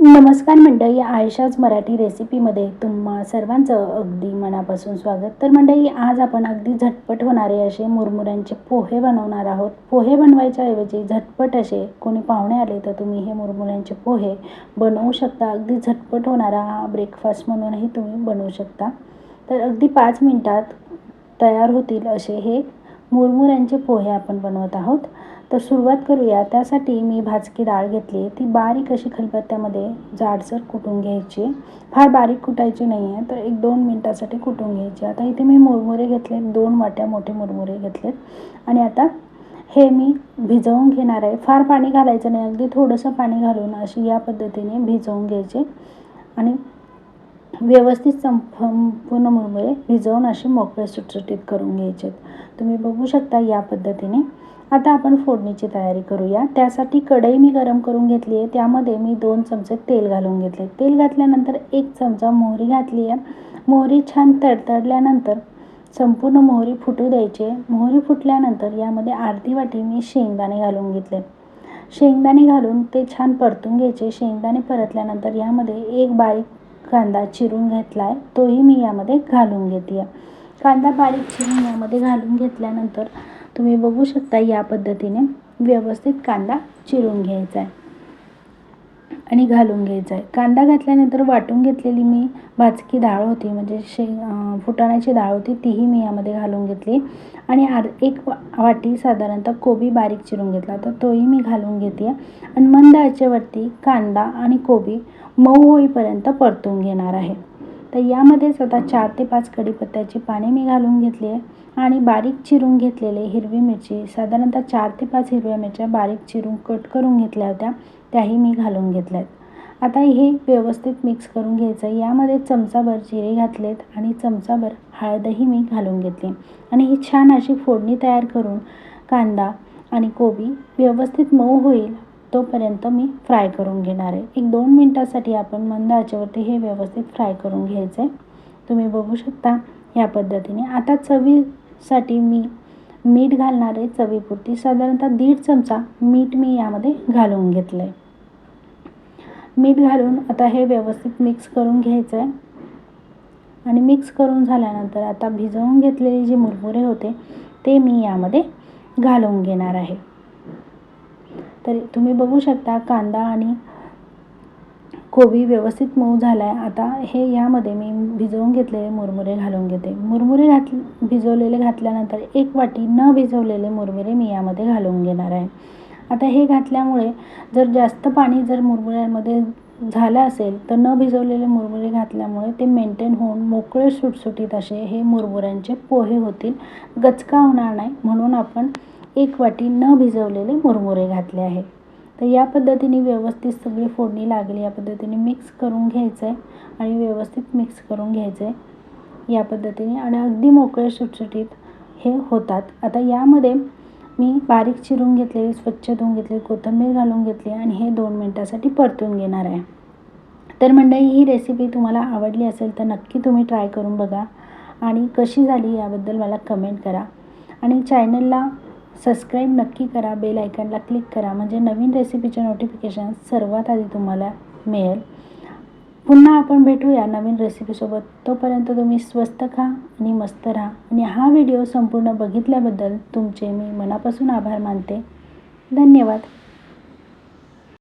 नमस्कार मंडळी आयशाच मराठी रेसिपीमध्ये तुम्हा सर्वांचं अगदी मनापासून स्वागत. तर मंडळी आज आपण अगदी झटपट होणारे असे मुरमुऱ्यांचे पोहे बनवणार आहोत. पोहे बनवायच्या ऐवजी झटपट असे कोणी पाहुणे आले तर तुम्ही हे मुरमुऱ्यांचे पोहे बनवू शकता. अगदी झटपट होणारा हा ब्रेकफास्ट म्हणूनही तुम्ही बनवू शकता. तर अगदी पाच मिनटात तयार होतील असे हे मुरमुऱ्यांचे पोहे आपण बनवत आहोत. तर सुरुवात करूया. त्यासाठी मी भाजकी डाळ घेतली. ती बारीक अशी खलबत्त्यामध्ये जाडसर कुटून घ्यायची. फार बारीक कुटायची नाही आहे तर एक दोन मिनटासाठी कुटून घ्यायची. आता इथे मी मुरमुरे घेतले दोन वाट्या मोठे मुरमुरे घेतलेत. आणि आता हे मी भिजवून घेणार आहे. फार पाणी घालायचं नाही. अगदी थोडंसं पाणी घालून अशी या पद्धतीने भिजवून घ्यायचे. आणि व्यवस्थित संपूर्ण मुरमुरे भिजवून असे मोकळे सुटसुटीत करून घ्यायचे तुम्ही बघू शकता या पद्धतीने. आता आपण फोडणीची तयारी करूया. त्यासाठी कढई मी गरम करून घेतली आहे. त्यामध्ये मी दोन चमचे तेल घालून घेतले. तेल घातल्यानंतर एक चमचा मोहरी घातली आहे. मोहरी छान तडतडल्यानंतर संपूर्ण मोहरी फुटू द्यायची मोहरी फुटल्यानंतर यामध्ये अर्धी वाटी मी शेंगदाणे घालून घेतले. शेंगदाणे घालून ते छान परतून घ्यायचे. शेंगदाणे परतल्यानंतर यामध्ये एक बारीक कांदा चिरून घेतला आहे तोही मी यामध्ये घालून घेते कांदा बारीक चिरून यामध्ये घालून घेतल्यानंतर तुम्ही बघू शकता या पद्धतीने व्यवस्थित कांदा चिरून घ्यायचा आहे आणि घालून घ्यायचा आहे कांदा घातल्यानंतर वाटून घेतलेली मी भाजकी डाळ होती म्हणजे शे फुटाण्याची डाळ होती तीही मी यामध्ये घालून घेतली. आणि आर एक वाटी साधारणतः कोबी बारीक चिरून घेतला तर तोही मी घालून घेते आणि मंद आचेवरती कांदा आणि कोबी मऊ होईपर्यंत परतून घेणार आहे. तर यामध्येच आता चार ते पाच कढीपत्त्याची पाने मी घालून घेतली आहे आणि बारीक चिरून घेतलेले हिरवी मिरची साधारणतः चार ते पाच हिरव्या मिरच्या बारीक चिरून कट करून घेतल्या होत्या त्याही मी घालून घेतल्या आहेत आता हे व्यवस्थित मिक्स करून घ्यायचं. यामध्ये चमचाभर जिरे घातलेत आणि चमचाभर हळदही मी घालून घेतली. आणि ही छान अशी फोडणी तयार करून कांदा आणि कोबी व्यवस्थित मऊ होईल तोपर्यंत मी फ्राय करून घेणार आहे. एक दोन मिनटासाठी आपण मंद आचेवरती हे व्यवस्थित फ्राय करून घ्यायचं आहे तुम्ही बघू शकता या पद्धतीने. आता चवीसाठी मी मीठ घालणार आहे. चवीपुरती साधारणतः दीड चमचा मीठ मी यामध्ये घालून घेतलं आहे मीठ घालून आता हे व्यवस्थित मिक्स करून घ्यायचं आहे आणि मिक्स करून झाल्यानंतर आता भिजवून घेतलेले जे मुरमुरे होते ते मी यामध्ये घालून घेणार आहे. तर तुम्ही बघू शकता कांदा आणि कोबी व्यवस्थित मऊ झाला आहे आता हे यामध्ये मी भिजवून घेतलेले मुरमुरे घालून घेते. मुरमुरे घात भिजवलेले घातल्यानंतर एक वाटी न भिजवलेले मुरमुरे मी यामध्ये घालून घेणार आहे. आता हे घातल्यामुळे जर जास्त पाणी जर मुरमुऱ्यांमध्ये झालं असेल तर न भिजवलेले मुरमुरे घातल्यामुळे ते मेंटेन होऊन मोकळे सुटसुटीत असे हे मुरमुऱ्यांचे पोहे होतील. गचका होणार नाही म्हणून आपण एक वाटी न भिजवलेले मुरमुरे घातले आहे. तर या पद्धतीने व्यवस्थित सगळी फोडणी लागेल. या पद्धतीने मिक्स करून घ्यायचं आहे आणि व्यवस्थित मिक्स करून घ्यायचं आहे या पद्धतीने आणि अगदी मोकळे सुटसुटीत हे होतात. आता यामध्ये मी बारीक चिरून घेतलेली स्वच्छ धुवून घेतलेली कोथिंबीर घालून घेतली आणि हे दोन मिनटासाठी परतून घेणार आहे. तर मंडळी ही रेसिपी तुम्हाला आवडली असेल तर नक्की तुम्ही ट्राय करून बघा आणि कशी झाली याबद्दल मला कमेंट करा. आणि चॅनलला सबस्क्राईब नक्की करा बेल आयकनला क्लिक करा. म्हणजे नवीन रेसिपीचे नोटिफिकेशन सर्वात आधी तुम्हाला मिळेल. पुन्हा आपण भेटूया नवीन रेसिपीसोबत तोपर्यंत तुम्ही स्वस्त खा आणि मस्त राहा. आणि हा व्हिडिओ संपूर्ण बघितल्याबद्दल तुमचे मी मनापासून आभार मानते. धन्यवाद.